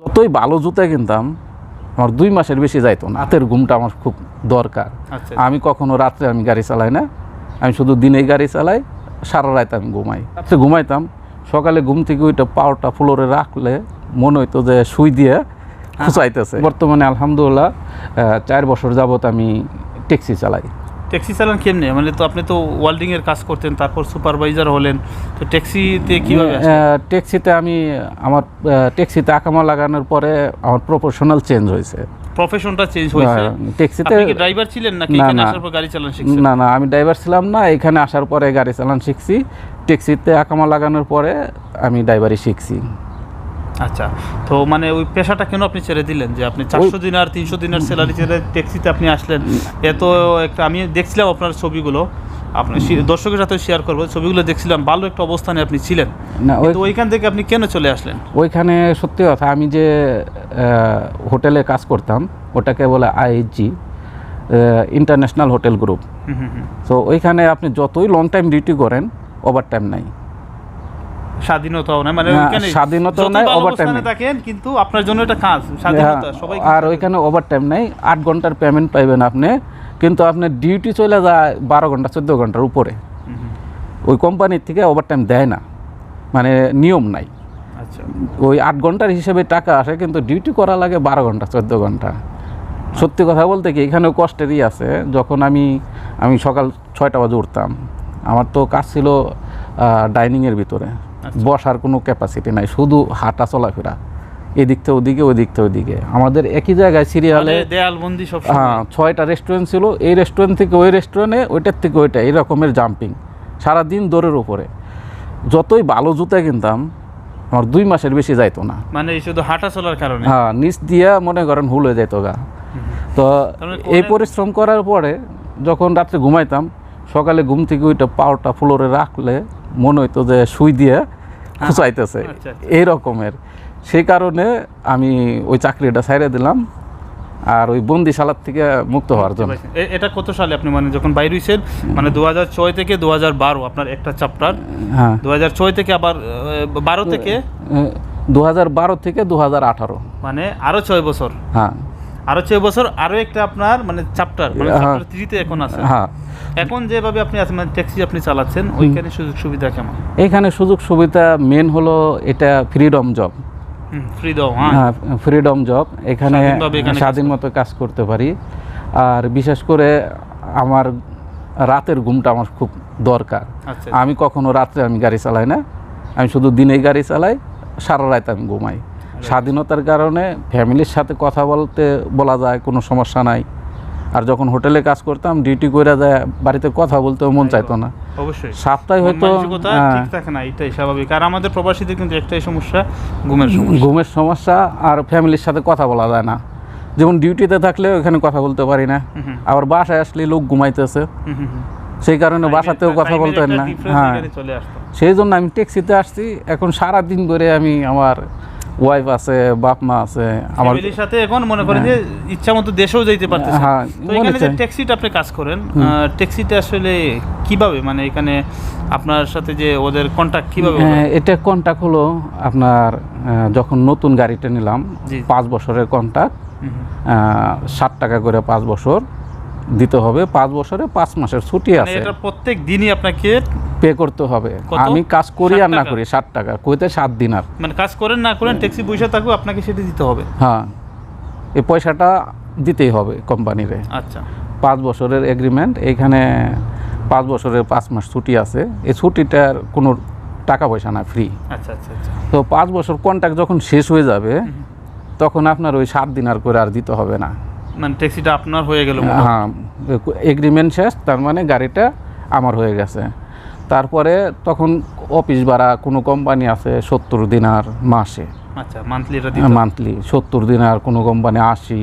যতই ভালো জুতা কিনতাম আমার দুই মাসের বেশি যাইতো না। রাতের ঘুমটা আমার খুব দরকার। আচ্ছা আমি কখনো রাত্রে আমি গাড়ি চালাই না। আমি শুধু দিনেই গাড়ি চালাই সারা রাত আমি ঘুমাই। রাত্রে ঘুমাইতাম সকালে ঘুম থেকে ওইটা পাওয়ারটা ফ্লোরে রাখলে মনে হইতো যে সুই দিয়ে খুচাইতেছে। বর্তমানে আলহামদুলিল্লাহ চার বছর যাবত আমি ট্যাক্সি চালাই। ট্যাক্সি চালান কেমনে? মানে তো আপনি তো ওয়েল্ডিং এর কাজ করতেন তারপর সুপারভাইজার হলেন তো ট্যাক্সিতে কীভাবে আসলেন? ট্যাক্সিতে আমি আমার ট্যাক্সিতে আকামা লাগানোর পরে আমার প্রফেশনাল চেঞ্জ হয়েছে। প্রফেশনটা চেঞ্জ হয়েছে? ট্যাক্সিতে আপনি কি ড্রাইভার ছিলেন নাকি এখানে আসার পর গাড়ি চালানো শিখছেন? না না আমি ড্রাইভার ছিলাম না এখানে আসার পরে গাড়ি চালান শিখছি। ট্যাক্সিতে আকামা লাগানোর পরে আমি ড্রাইভারি শিখছি। আচ্ছা তো মানে ওই পেশাটা কেন আপনি ছেড়ে দিলেন? যে আপনি চারশো দিনার তিনশো দিনের স্যালারি ছেড়ে ট্যাক্সিতে আপনি আসলেন। এত একটা আমি দেখছিলাম আপনার ছবিগুলো। আপনি দর্শকের সাথে শেয়ার করব। ছবিগুলো দেখছিলাম ভালো একটা অবস্থানে আপনি ছিলেন। না ওই ওইখান থেকে আপনি কেন চলে আসলেন? ওইখানে সত্যি কথা আমি যে হোটেলে কাজ করতাম ওটাকে বলে আইএইচজি ইন্টারন্যাশনাল হোটেল গ্রুপ। তো ওইখানে আপনি যতই লং টাইম ডিউটি করেন ওভার টাইম নাই। স্বাধীনতাও নাই মানে ওইখানে স্বাধীনতাও নাই, নাই। থাকেন কিন্তু আপনার জন্য এটা কাজ স্বাধীনতা সবাই আর ওইখানে ওভার টাইম নাই আট ঘণ্টার পেমেন্ট পাইবেন আপনি কিন্তু আপনার ডিউটি চলে যায় বারো ঘণ্টা চোদ্দ ঘণ্টার উপরে। ওই কোম্পানির থেকে ওভার টাইম দেয় না মানে নিয়ম নাই। আচ্ছা। ওই আট ঘণ্টার হিসেবে টাকা আসে কিন্তু ডিউটি করা লাগে বারো ঘণ্টা চোদ্দ ঘণ্টা। সত্যি কথা বলতে কি এখানেও কষ্টেরই আছে যখন আমি আমি সকাল ছয়টা বাজে উঠতাম আমার তো কাজ ছিল ডাইনিংয়ের ভিতরে। বসার কোনো ক্যাপাসিটি নাই শুধু হাঁটা চলাফেরা। এদিক থেকে ওদিকে ওই দিক থেকে ওদিকে। আমাদের একই জায়গায় সিরিয়ালে দেয়ালবন্দি সব হ্যাঁ ছয়টা রেস্টুরেন্ট ছিল। এই রেস্টুরেন্ট থেকে ওই রেস্টুরেন্টে ওইটার থেকে ওইটা এই রকমের জাম্পিং সারাদিন দৌড়ের উপরে। যতই ভালো জুতা কিনতাম আমার দুই মাসের বেশি যাইতো না। মানে শুধু হাঁটা চলার কারণে? হ্যাঁ নিচ দিয়া মনে করেন হুল হয়ে যেত গা। তো এই পরিশ্রম করার পরে যখন রাত্রে ঘুমাইতাম সকালে ঘুম থেকে ওইটা পাওয়ারটা ফ্লোরে রাখলে মনে হইতো যে সুই দিয়ে খুচাইতেছে। আচ্ছা, আচ্ছা। এই রকমের সেই কারণে আমি ওই চাকরিটা ছাইড়ে দিলাম আর ওই বন্দিশালার থেকে মুক্ত হওয়ার জন্য। এটা কত সালে আপনি মানে যখন বাইর হইছেন? মানে দু হাজার ছয় থেকে দু হাজার বারো আপনার একটা চ্যাপ্টার হ্যাঁ। দু হাজার ছয় থেকে আবার বারো থেকে? দু হাজার বারো থেকে দু হাজার আঠারো। মানে আরও ছয় বছর। হ্যাঁ। আরও ছয় বছর আরও একটা আপনার মানে চ্যাপ্টার মানে হ্যাঁ। চ্যাপ্টার থ্রিতে এখন আছে। হ্যাঁ। এখন যেভাবে আপনি আছেন মানে ট্যাক্সি আপনি চালাচ্ছেন ওইখানে সুযোগ সুবিধা কেমন? এখানে সুযোগ সুবিধা মেন হলো এটা ফ্রিডম জব ফ্রি দাও হ্যাঁ। হ্যাঁ ফ্রিডম জব এখানে স্বাধীন মতো কাজ করতে পারি। আর বিশেষ করে আমার রাতের ঘুমটা আমার খুব দরকার। আচ্ছা। আমি কখনো রাত্রে আমি গাড়ি চালাই না। আমি শুধু দিনেই গাড়ি চালাই সারা রাত আমি ঘুমাই। স্বাধীনতার কারণে ফ্যামিলির সাথে কথা বলতে বলা যায় কোনো সমস্যা নাই। আর যখন হোটেলে কাজ করতাম ডিউটি করে যায় বাড়িতে কথা বলতেও মন চাইতো না। অবশ্যই। সপ্তাহে হয়তো হ্যাঁ, ঠিক থাকে না এটাই স্বাভাবিক। আর আমাদের প্রবাসীদের কিন্তু একটাই সমস্যা ঘুমের সমস্যা। ঘুমের সমস্যা আর ফ্যামিলির সাথে কথা বলা যায় না। যেমন ডিউটিতে থাকলে ওখানে কথা বলতে পারি না। আবার বাসায় আসলে লোক ঘুমাইতেছে। সেই কারণে বাসাতেও কথা বলতেন না। হ্যাঁ। সেই জন্য আমি ট্যাক্সিতে আসছি। এখন সারা দিন ধরে আমি আমার ওয়াইফ আছে বাপ মা আছে আমার সাথে এখন মনে করেন যে ইচ্ছা মতো দেশেও যাইতে পারতেছে হ্যাঁ, তো এখানে যে। ট্যাক্সিটা আপনি কাজ করেন ট্যাক্সিটা আসলে কীভাবে মানে এখানে আপনার সাথে যে ওদের কন্ট্যাক্ট কীভাবে? হ্যাঁ, এটা কন্ট্যাক্ট হলো আপনার যখন নতুন গাড়িটা নিলাম। পাঁচ বছরের কন্ট্যাক্ট হুম। ষাট টাকা করে পাঁচ বছর দিতে হবে পাঁচ বছরে পাঁচ মাসের ছুটি মানে আছে। এটা প্রত্যেক দিনই আপনাকে পে করতে হবে। আমি কাজ করি 60 আর না করি ষাট টাকা। কইতে সাত দিন আর। মানে কাজ করেন না করেন ট্যাক্সি পয়সা থাকুক আপনাকে সেটা দিতে হবে। হ্যাঁ। এই পয়সাটা দিতেই হবে কোম্পানিরে। আচ্ছা। পাঁচ বছরের এগ্রিমেন্ট এইখানে পাঁচ বছরের পাঁচ মাস ছুটি আছে। এই ছুটিটার কোনো টাকা পয়সা না ফ্রি আচ্ছা আচ্ছা আচ্ছা। তো পাঁচ বছর কন্ট্যাক্ট যখন শেষ হয়ে যাবে তখন আপনার ওই সাত দিন আর করে আর দিতে হবে না। মানে ট্যাক্সিটা আপনার হয়ে গেল হ্যাঁ। এগ্রিমেন্ট শেষ তার মানে গাড়িটা আমার হয়ে গেছে। তারপরে তখন অফিস ভাড়া কোনো কোম্পানি আছে সত্তর দিনার মাসে। আচ্ছা মান্থলি। মান্থলি সত্তর দিনার কোনো কোম্পানি আশি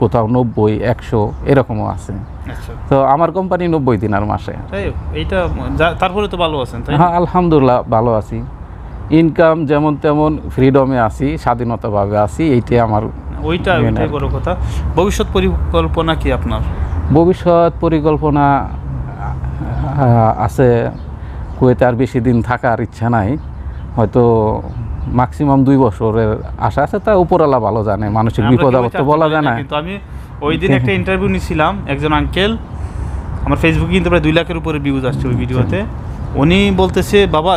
কোথাও নব্বই একশো এরকমও আছে। আচ্ছা। তো আমার কোম্পানি নব্বই দিনার মাসে। এইটা তারপরে তো ভালো আছেন হ্যাঁ আলহামদুলিল্লাহ ভালো আছি। ইনকাম যেমন তেমন ফ্রিডমে আছি স্বাধীনতাভাবে আছি এইটাই আমার ওইটা ওইটাই বড় কথা। ভবিষ্যৎ পরিকল্পনা কি আপনার? ভবিষ্যৎ পরিকল্পনা আছে। কুয়েতে আর বেশি দিন থাকার ইচ্ছা নাই। হয়তো ম্যাক্সিমাম দুই বছরের আশা আছে তা উপরওয়ালা ভালো জানে। মানুষের আমরা বিপদ আপদ তো বলা যায় না। কিন্তু আমি ওই দিন একটা ইন্টারভিউ নিছিলাম একজন আঙ্কেল আমার ফেসবুকে কিন্তু প্রায় দুই লাখের উপরে ভিউজ আসছে ওই ভিডিওতে। উনি বলতেছে বাবা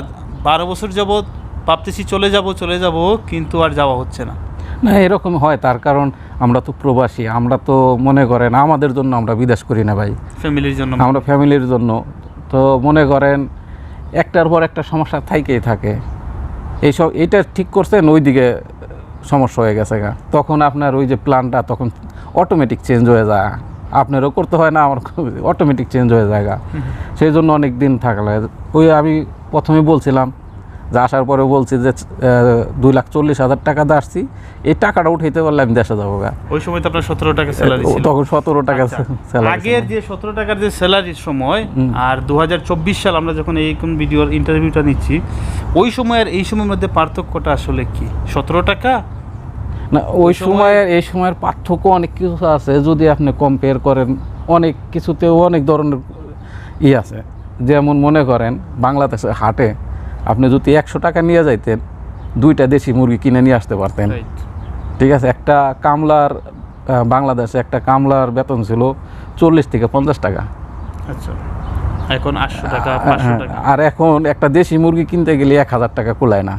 বারো বছর যাবৎ ভাবতেছি চলে যাব চলে যাব কিন্তু আর যাওয়া হচ্ছে না। না এরকম হয় তার কারণ আমরা তো প্রবাসী আমরা তো মনে করেন আমাদের জন্য আমরা বিদেশ করি না ভাই। ফ্যামিলির জন্য। আমরা ফ্যামিলির জন্য। তো মনে করেন একটার পর একটা সমস্যা থাইকেই থাকে। এইসব এটা ঠিক করছেন ওইদিকে সমস্যা হয়ে গেছে গা। তখন আপনার ওই যে প্ল্যানটা তখন অটোমেটিক চেঞ্জ হয়ে যায়। আপনারও করতে হয় না আমার অটোমেটিক চেঞ্জ হয়ে যায় গা। সেই জন্য অনেক দিন থাকলে। ওই আমি প্রথমে বলছিলাম যে আসার পরে বলছি যে দুই লাখ চল্লিশ হাজার টাকা দিয়ে আসছি। এই টাকাটা উঠাইতে পারলে আমি দেশে যাব গা। ওই সময় তো আপনার সতেরো টাকা স্যালারি তখন সতেরো টাকা আচ্ছা, স্যালারি আগের যে সতেরো টাকার যে স্যালারির সময় আর দু সাল আমরা যখন এই কোন ভিডিওর ইন্টারভিউটা নিচ্ছি ওই সময় আর এই সময়ের মধ্যে পার্থক্যটা আসলে কি? সতেরো টাকা? না ওই ওই সময়ের এই সময়ের পার্থক্য অনেক কিছু আছে। যদি আপনি কম্পেয়ার করেন অনেক কিছুতেও অনেক ধরনের ই আছে। যেমন মনে করেন বাংলাদেশে হাটে আপনি যদি একশো টাকা নিয়ে যাইতেন দুইটা দেশি মুরগি কিনে নিয়ে আসতে পারতেন। ঠিক আছে একটা কামলার বাংলাদেশে একটা কামলার বেতন ছিল চল্লিশ থেকে পঞ্চাশ টাকা। আচ্ছা। এখন আটশো টাকা হ্যাঁ, টাকা। আর এখন একটা দেশি মুরগি কিনতে গেলে এক হাজার টাকা কুলায় না।